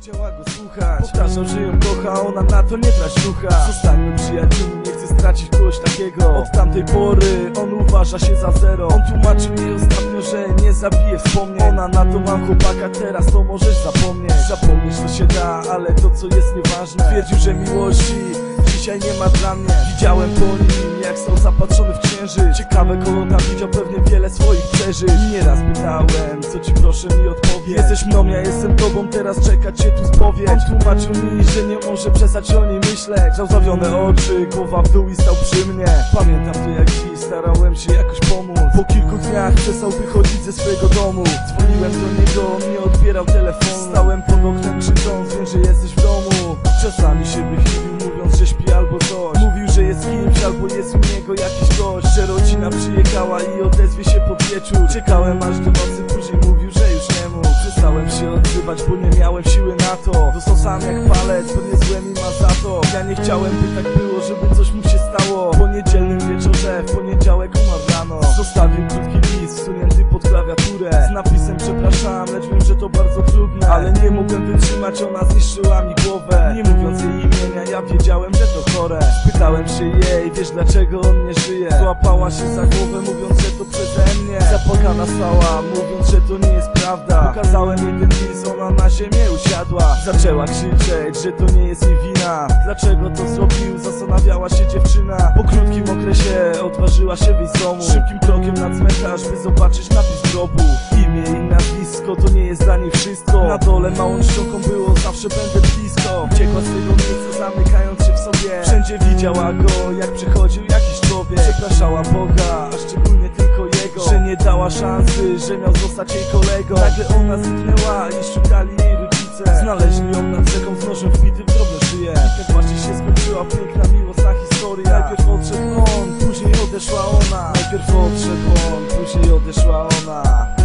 chciała go słuchać. Powtarzał, że ją kocha, ona na to nie trać ducha Zostańmy przyjaciółmi, nie chcę stracić kogoś takiego. Od tamtej pory on uważa się za zero. On tłumaczył jej ostatnio, że nie zabije wspomnień. Ona na to mam chłopaka, teraz to możesz zapomnieć. Zapomnieć to się da, ale to co jest nieważne. Twierdził, że miłości dzisiaj nie ma dla mnie. Widziałem po nim, jak stał zapatrzony w księżyc Ciekawe, kogo tam widział pewnie wiele swoich przeżyć. Nieraz pytałem, co ci proszę mi odpowiedz. Jesteś mną, ja jestem tobą, teraz czekać cię tu spowiedź. On tłumaczył mi, że nie może przestać o niej myśleć. Załzawione oczy, głowa w dół i stał przy mnie. Pamiętam to jak dziś, starałem się jakoś pomóc. Po kilku dniach przestał wychodzić ze swojego domu. Dzwoniłem do niego, on nie odbierał telefonu. Stałem pod oknem krzycząc, wiem, że jesteś w domu. Czasami się wychylił, kimś, albo jest u niego jakiś gość Że rodzina przyjechała i odezwie się pod wieczór. Czekałem aż do nocy, później mówił, że już nie mógł. Przestałem się odzywać, bo nie miałem siły na to. Został sam jak palec, pewnie złe mi ma za to. Ja nie chciałem, by tak było, żeby coś mu się stało. Po niedzielnym wieczorze, w poniedziałek umarł rano. Zostawił krótki list, wsunięty pod klawiaturę. Z napisem przepraszam, lecz wiem, że to bardzo trudne. Ale nie mogłem wytrzymać, ona zniszczyła mi głowę. Nie mówiąc jej imienia, ja wiedziałem, że to chore. Pytałem się jej, wiesz dlaczego on nie żyje? Złapała się za głowę, mówiąc, że to przeze mnie. Zapłakana stała, mówiąc, że to nie jest prawda. Pokazałem jej ten ona na ziemię usiadła. Zaczęła krzyczeć, że to nie jest jej wina. Dlaczego to zrobił, zastanawiała się dziewczyna. Po krótkim okresie odważyła się wyjść z domu. Szybkim krokiem na cmentarz, by zobaczyć napis grobu. Imię i blisko To nie jest dla niej wszystko. Na dole małą szczoką było Zawsze będę blisko. Uciekła swego miejsca zamykając się w sobie. Wszędzie widziała go jak przychodził jakiś człowiek. Przepraszała Boga, a szczególnie tylko jego. Że nie dała szansy, że miał zostać jej kolegą Nagle ona zniknęła i szukali jej rodzice. Znaleźli ją nad rzeką z nożem wbity w drobne szyję Jak właśnie się skończyła piękna miłosna historia. Najpierw odszedł on, później odeszła ona. Najpierw odszedł on, później odeszła ona.